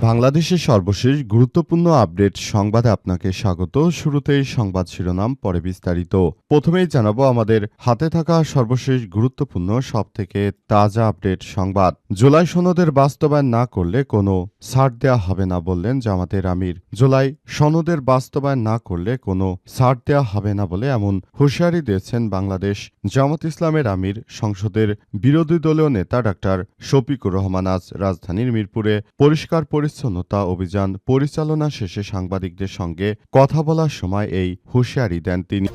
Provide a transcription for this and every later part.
বাংলাদেশের সর্বশেষ গুরুত্বপূর্ণ আপডেট সংবাদে আপনাকে স্বাগত। শুরুতেই সংবাদ শিরোনাম, পরে বিস্তারিত। প্রথমেই জানাব আমাদের হাতে থাকা সর্বশেষ গুরুত্বপূর্ণ, সবথেকে তাজা আপডেট সংবাদ। জুলাই সনদের বাস্তবায়ন না করলে কোনো ছাড় দেয়া হবে না বললেন জামাতের আমির। জুলাই সনদের বাস্তবায়ন না করলে কোনো ছাড় দেওয়া হবে না বলে এমন হুঁশিয়ারি দিয়েছেন বাংলাদেশ জামাত ইসলামের আমির, সংসদের বিরোধী দলীয় নেতা ডাক্তার শফিকুর রহমান। আজ রাজধানীর মিরপুরে পরিষ্কার পরিচ্ছন্নতা অভিযান পরিচালনা শেষে সাংবাদিকদের সঙ্গে কথা বলার সময় এই হুঁশিয়ারি দেন তিনি।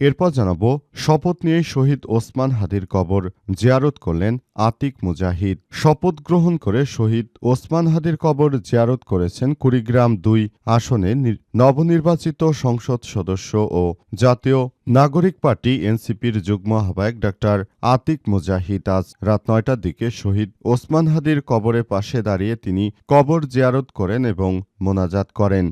এরপর জানাব, শপথ নিয়ে শহীদ ওসমান হাদির কবর জিয়ারত করলেন আতিক মুজাহিদ। শপথ গ্রহণ করে শহীদ ওসমান হাদির কবর জিয়ারত করেছেন কুড়িগ্রাম দুই আসনে নবনির্বাচিত সংসদ সদস্য ও জাতীয় নাগরিক পার্টি এনসিপির যুগ্ম আহ্বায়ক ডাক্তার আতিক মুজাহিদ আজ রাত নয়টার দিকে শহীদ ওসমান হাদির কবরের পাশে দাঁড়িয়ে তিনি কবর জিয়ারত করেন এবং মোনাজাত করেন।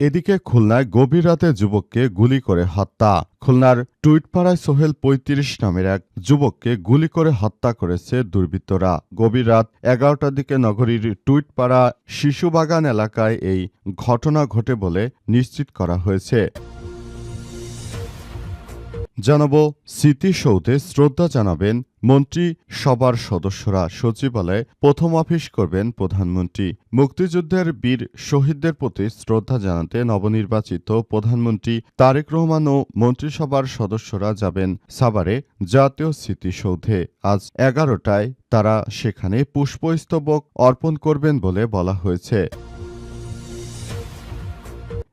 এদিকে খুলনায় গভীর রাতে যুবককে গুলি করে হত্যা। খুলনার টুইটপাড়ায় সোহেল পঁয়ত্রিশ নামের এক যুবককে গুলি করে হত্যা করেছে দুর্বৃত্তরা। গভীর রাত এগারোটার দিকে নগরীর টুইটপাড়া শিশুবাগান এলাকায় এই ঘটনা ঘটে বলে নিশ্চিত করা হয়েছে। জানাব স্মৃতিসৌধে শ্রদ্ধা জানাবেন মন্ত্রী সবার সদস্যরা। সচিবালয়ে প্রথম অফিস করবেন প্রধানমন্ত্রী। মুক্তিযুদ্ধের বীর শহীদদের প্রতি শ্রদ্ধা জানাতে নবনির্বাচিত প্রধানমন্ত্রী তারেক রহমান ও মন্ত্রিসভার সদস্যরা যাবেন সাভারে জাতীয় স্মৃতিসৌধে আজ এগারোটায় তারা সেখানে পুষ্পস্তবক অর্পণ করবেন বলে বলা হয়েছে।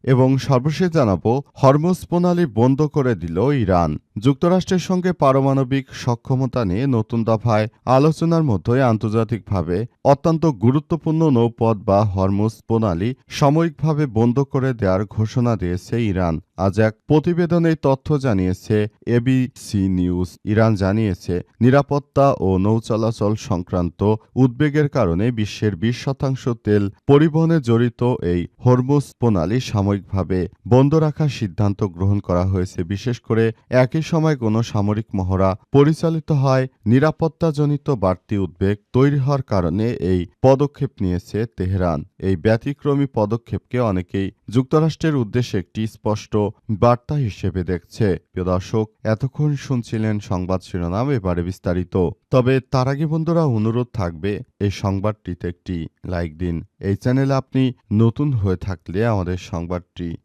এবং সর্বশেষ জানাব হরমুজ প্রণালী বন্ধ করে দিল ইরান। যুক্তরাষ্ট্রের সঙ্গে পারমাণবিক সক্ষমতা নিয়ে নতুন দফায় আলোচনার মধ্যে আন্তর্জাতিকভাবে অত্যন্ত গুরুত্বপূর্ণ নৌপথ বা হরমুজ প্রণালী সাময়িকভাবে বন্ধ করে দেওয়ার ঘোষণা দিয়েছে ইরান। আজ এক প্রতিবেদনে তথ্য জানিয়েছে এবিসি নিউজ। ইরান জানিয়েছে, নিরাপত্তা ও নৌ চলাচল সংক্রান্ত উদ্বেগের কারণে বিশ্বের বিশ শতাংশ তেল পরিবহনে জড়িত এই হরমুজ প্রণালী সাময়িকভাবে বন্ধ রাখার সিদ্ধান্ত গ্রহণ করা হয়েছে। বিশেষ করে একই সময় কোনো সামরিক মহড়া পরিচালিত হয়। নিরাপত্তাজনিত বাড়তি উদ্বেগ তৈরি হওয়ার কারণে এই পদক্ষেপ নিয়েছে তেহরান। এই ব্যতিক্রমী পদক্ষেপকে অনেকেই যুক্তরাষ্ট্রের উদ্দেশ্যে একটি স্পষ্ট বার্তা হিসেবে দেখছে। প্রিয় দর্শক, এতক্ষণ শুনছিলেন সংবাদ শিরোনাম, এবারে বিস্তারিত। তবে তার আগে বন্ধুরা, অনুরোধ থাকবে এই সংবাদটিতে একটি লাইক দিন। এই চ্যানেলে আপনি নতুন হয়ে থাকলে আমাদের সংবাদটি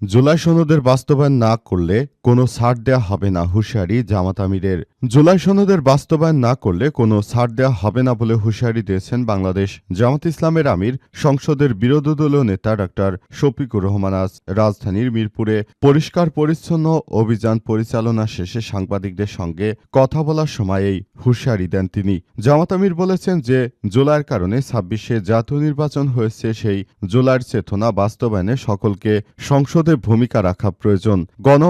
জুলাই সনদের বাস্তবায়ন না করলে কোনো ছাড় দেওয়া হবে না হুঁশিয়ারি জামাত আমিরের। জুলাই সনদের বাস্তবায়ন না করলে কোনো ছাড় দেওয়া হবে না বলে হুঁশিয়ারি দিয়েছেন বাংলাদেশ জামাত ইসলামের আমির সংসদের বিরোধী দলীয় নেতা ডাক্তার শফিকুর রহমান। আজ রাজধানীর মিরপুরে পরিষ্কার পরিচ্ছন্ন অভিযান পরিচালনা শেষে সাংবাদিকদের সঙ্গে কথা বলার সময় এই হুঁশিয়ারি দেন তিনি। জামাত আমির বলেছেন যে জুলাইয়ের কারণে ছাব্বিশে জাতীয় নির্বাচন হয়েছে, সেই জুলাইয়ের চেতনা বাস্তবায়নে সকলকে সংসদে ভূমিকা রাখা প্রয়োজন। গণ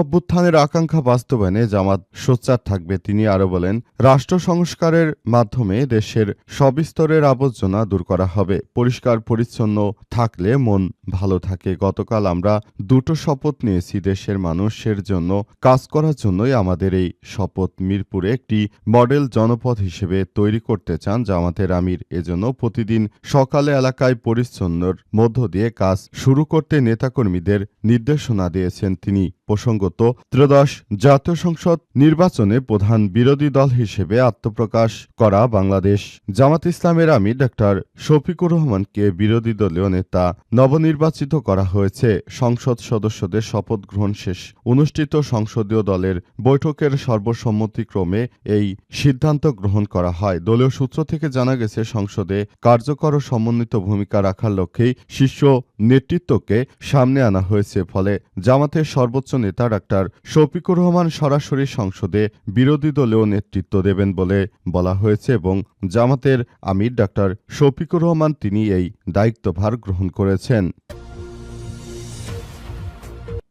অভ্যুত্থানের আকাঙ্ক্ষা বাস্তবায়নে জামাত সোচ্চার থাকবে, তিনি আরও বলেন, রাষ্ট্র সংস্কারের মাধ্যমে দেশের সব স্তরের আবর্জনা দূর করা হবে। পরিষ্কার, পরিচ্ছন্ন থাকলে মন ভালো থাকে। গতকাল আমরা দুটো শপথ নিয়েছি, দেশের মানুষের জন্য, কাজ করার জন্যই আমাদের এই শপথ। মিরপুরে একটি মডেল জনপদ হিসেবে তৈরি করতে চান জামাতের আমির। এজন্য প্রতিদিন সকালে এলাকায় পরিচ্ছন্নর মধ্য দিয়ে কাজ শুরু করতে নেতাকর্মীদের নির্দেশনা দিয়েছেন তিনি। প্রসঙ্গত, ত্রয়োদশ জাতীয় সংসদ নির্বাচনে প্রধান বিরোধী দল হিসেবে আত্মপ্রকাশ করা বাংলাদেশ। জামাত ইসলামের আমি ডাক্তার শফিকুর রহমানকে বিরোধী দলীয় নেতা নবনির্বাচিত করা হয়েছে। সংসদ সদস্যদের শপথ গ্রহণ শেষ। অনুষ্ঠিত সংসদীয় দলের বৈঠকের সর্বসম্মতিক্রমে এই সিদ্ধান্ত গ্রহণ করা হয়। দলীয় সূত্র থেকে জানা গেছে, সংসদে কার্যকর ও সমন্বিত ভূমিকা রাখার লক্ষ্যেই শীর্ষ নেতৃত্বকে সামনে আনা হয়েছে, ফলে জামাতের সর্বোচ্চ নেতা ডাক্তার শফিকুর রহমান সরাসরি সংসদে বিরোধী দলেও নেতৃত্ব দেবেন বলে বলা হয়েছে এবং জামাতের আমির ডাক্তার শফিকুর রহমান তিনি এই দায়িত্বভার গ্রহণ করেছেন।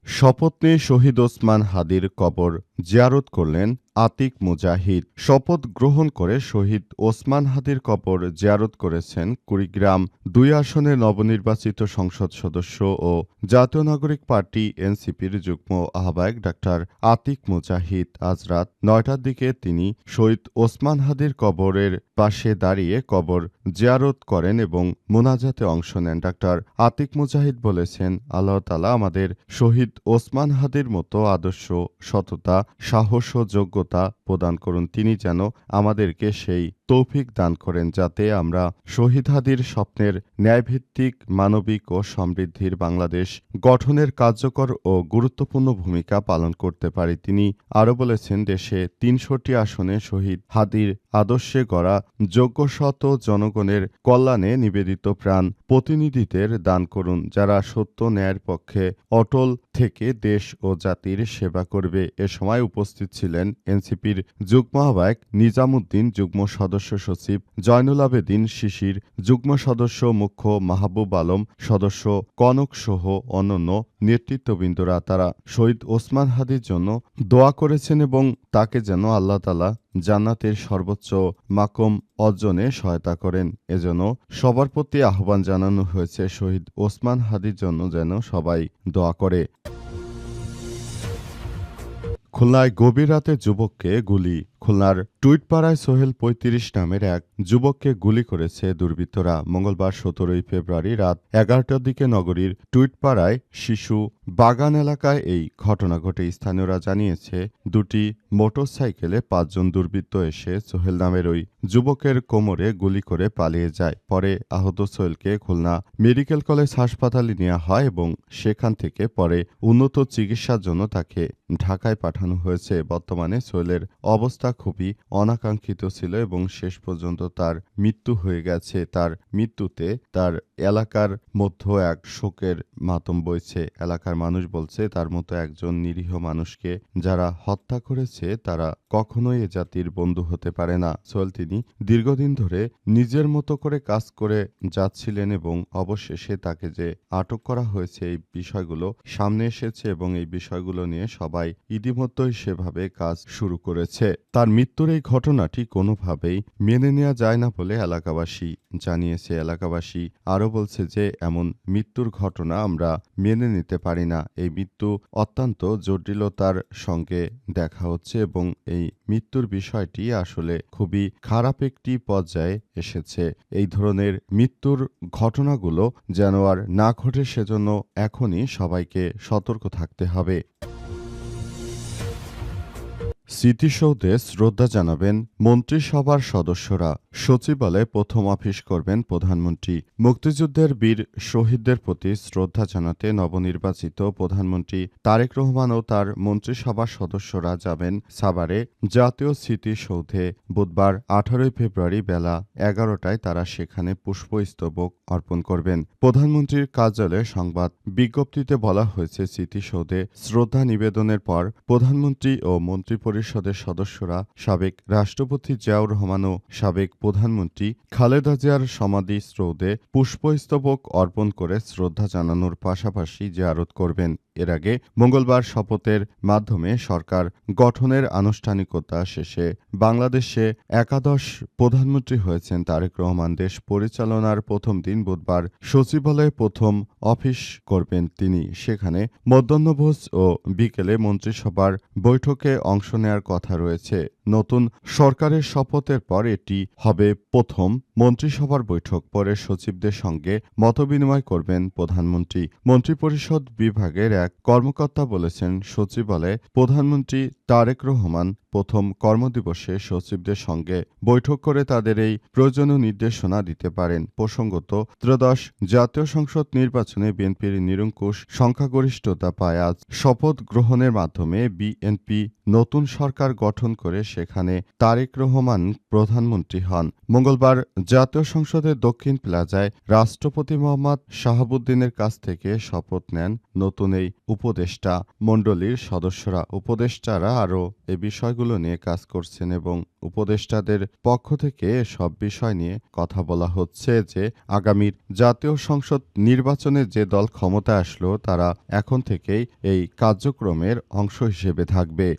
শপথ নিয়ে শহীদ ওসমান হাদির কবর জিয়ারত করলেন আতিক মুজাহিদ শপথ গ্রহণ করে শহীদ ওসমান হাদির কবর জিয়ারত করেছেন কুড়িগ্রাম দুই আসনের নবনির্বাচিত সংসদ সদস্য ও জাতীয় নাগরিক পার্টি এনসিপির যুগ্ম আহ্বায়ক ডাক্তার আতিক মুজাহিদ। আজ রাত নয়টার দিকে তিনি শহীদ ওসমান হাদির কবরের পাশে দাঁড়িয়ে কবর জিয়ারত করেন এবং মোনাজাতে অংশ নেন। ডাক্তার আতিক মুজাহিদ বলেছেন, আল্লাহ তালা আমাদের শহীদ ওসমান হাদির মতো আদর্শ, সততা, সাহস ও 주었다. প্রদান করুন। তিনি যেন আমাদেরকে সেই তৌফিক দান করেন যাতে আমরা শহীদ হাদির স্বপ্নের ন্যায়ভিত্তিক, মানবিক ও সমৃদ্ধির বাংলাদেশ গঠনের কার্যকর ও গুরুত্বপূর্ণ ভূমিকা পালন করতে পারি। তিনি আরও বলেছেন, দেশে তিনশোটি আসনে শহীদ হাদির আদর্শে গড়া যোগ্য শত জনগণের কল্যাণে নিবেদিত প্রাণ প্রতিনিধিদের দান করুন, যারা সত্য ন্যায়ের পক্ষে অটল থেকে দেশ ও জাতির সেবা করবে। এ সময় উপস্থিত ছিলেন এনসিপির যুগ্ম আহ্বায়ক নিজামুদ্দিন, যুগ্ম সদস্য সচিব জয়নুল আবেদিন শিশির, যুগ্ম সদস্য মুখ্য মাহবুব আলম, সদস্য কনক সহ অন্যান্য নেতৃত্ববৃন্দরা। তারা শহীদ ওসমান হাদির জন্য দোয়া করেছেন এবং তাকে যেন আল্লাহ তালা জান্নাতের সর্বোচ্চ মাকম অর্জনে সহায়তা করেন। এজন্য সবার প্রতি আহ্বান জানানো হয়েছে শহীদ ওসমান হাদির জন্য যেন সবাই দোয়া করে। খুলনায় গভীর রাতে যুবককে গুলি খুলনার টুইটপাড়ায় সোহেল পঁয়ত্রিশ নামের এক যুবককে গুলি করেছে দুর্বৃত্তরা। মঙ্গলবার সতেরোই ফেব্রুয়ারি রাত এগারোটার দিকে নগরীর টুইটপাড়ায় শিশু বাগান এলাকায় এই ঘটনা ঘটে। স্থানীয়রা জানিয়েছে, দুটি মোটরসাইকেলে পাঁচজন দুর্বৃত্ত এসে সোহেল নামের ওই যুবকের কোমরে গুলি করে পালিয়ে যায়। পরে আহত সোহেলকে খুলনা মেডিকেল কলেজ হাসপাতালে নেওয়া হয় এবং সেখান থেকে পরে উন্নত চিকিৎসার জন্য তাকে ঢাকায় পাঠানো হয়েছে। বর্তমানে সোহেলের অবস্থা খুবই অনাকাঙ্ক্ষিত ছিল এবং শেষ পর্যন্ত তার মৃত্যু হয়ে গেছে। তার মৃত্যুতে তার এলাকার মধ্যে এক শোকের মাতম বইছে। এলাকার মানুষ বলছে, তার মতো একজন নিরীহ মানুষকে যারা হত্যা করেছে, তারা কখনোই এ জাতির বন্ধু হতে পারে না। সোহেল তিনি দীর্ঘদিন ধরে নিজের মতো করে কাজ করে যাচ্ছিলেন এবং অবশেষে তাকে যে আটক করা হয়েছে, এই বিষয়গুলো সামনে এসেছে এবং এই বিষয়গুলো নিয়ে সবাই ইতিমধ্যেই সেভাবে কাজ শুরু করেছে। তার মৃত্যুর এই ঘটনাটি কোনোভাবেই মেনে নেওয়া যায় না বলে এলাকাবাসী জানিয়েছে। এলাকাবাসী আরও বলছে যে, এমন মৃত্যুর ঘটনা আমরা মেনে নিতে পারি না। এই মৃত্যু অত্যন্ত জটিলতার সঙ্গে দেখা হচ্ছে এবং এই মৃত্যুর বিষয়টি আসলে খুবই খারাপ একটি পর্যায়ে এসেছে। এই ধরনের মৃত্যুর ঘটনাগুলো যেন আর না ঘটে, সেজন্য এখনই সবাইকে সতর্ক থাকতে হবে। স্মৃতিসৌধে শ্রদ্ধা জানাবেন মন্ত্রিসভার সদস্যরা। সচিবালয়ে প্রথম অফিস করবেন প্রধানমন্ত্রী। মুক্তিযুদ্ধের বীর শহীদদের প্রতি শ্রদ্ধা জানাতে নবনির্বাচিত প্রধানমন্ত্রী তারেক রহমান ও তার মন্ত্রিসভার সদস্যরা যাবেন সাভারে। জাতীয় স্মৃতিসৌধে বুধবার আঠারোই ফেব্রুয়ারি বেলা এগারোটায় তারা সেখানে পুষ্পস্তবক অর্পণ করবেন। প্রধানমন্ত্রীর কার্যালয়ে সংবাদ বিজ্ঞপ্তিতে বলা হয়েছে, স্মৃতিসৌধে শ্রদ্ধা নিবেদনের পর প্রধানমন্ত্রী ও মন্ত্রিপরিষদের সদস্যরা সাবেক রাষ্ট্রপতি জিয়াউর রহমান ও সাবেক প্রধানমন্ত্রী খালেদা জিয়ার সমাধি স্রোদে পুষ্পস্তবক অর্পণ করে শ্রদ্ধা জানানোর পাশাপাশি জিয়ারত করবেন। এর আগে মঙ্গলবার শপথের মাধ্যমে সরকার গঠনের আনুষ্ঠানিকতা শেষে বাংলাদেশে একাদশ প্রধানমন্ত্রী হয়েছেন তারেক রহমান। দেশ পরিচালনার প্রথম দিন বুধবার সচিবালয়ে প্রথম অফিস করবেন তিনি। সেখানে মধ্যাহ্নভোজ ও বিকেলে মন্ত্রিসভার বৈঠকে অংশ নেয়ার কথা রয়েছে। নতুন সরকারের শপথের পর এটি হবে প্রথম মন্ত্রিসভার বৈঠক। পরে সচিবদের সঙ্গে মতবিনিময় করবেন প্রধানমন্ত্রী। মন্ত্রিপরিষদ বিভাগের এক কর্মকর্তা বলেছেন, সচিবালয়ে প্রধানমন্ত্রী তারেক রহমান প্রথম কর্মদিবসে সচিবদের সঙ্গে বৈঠক করে তাদের এই প্রয়োজনীয় নির্দেশনা দিতে পারেন। প্রসঙ্গত, ত্রয়োদশ জাতীয় সংসদ নির্বাচনে বিএনপির নিরঙ্কুশ সংখ্যাগরিষ্ঠতা পায়। আজ শপথ গ্রহণের মাধ্যমে বিএনপি নতুন সরকার গঠন করে সেখানে তারেক রহমান প্রধানমন্ত্রী হন। মঙ্গলবার জাতীয় সংসদের দক্ষিণ প্লাজায় রাষ্ট্রপতি মোহাম্মদ শাহাবুদ্দিনের কাছ থেকে শপথ নেন নতুন এই উপদেষ্টা। মণ্ডলীর সদস্যরা, উপদেষ্টারা আরও এ বিষয়গুলো নিয়ে কাজ করছেন এবং উপদেষ্টাদের পক্ষ থেকে সব বিষয় নিয়ে কথা বলা হচ্ছে যে, আগামীর জাতীয় সংসদ নির্বাচনে যে দল ক্ষমতা আসলো, তারা এখন থেকেই এই কার্যক্রমের অংশ হিসেবে থাকবে।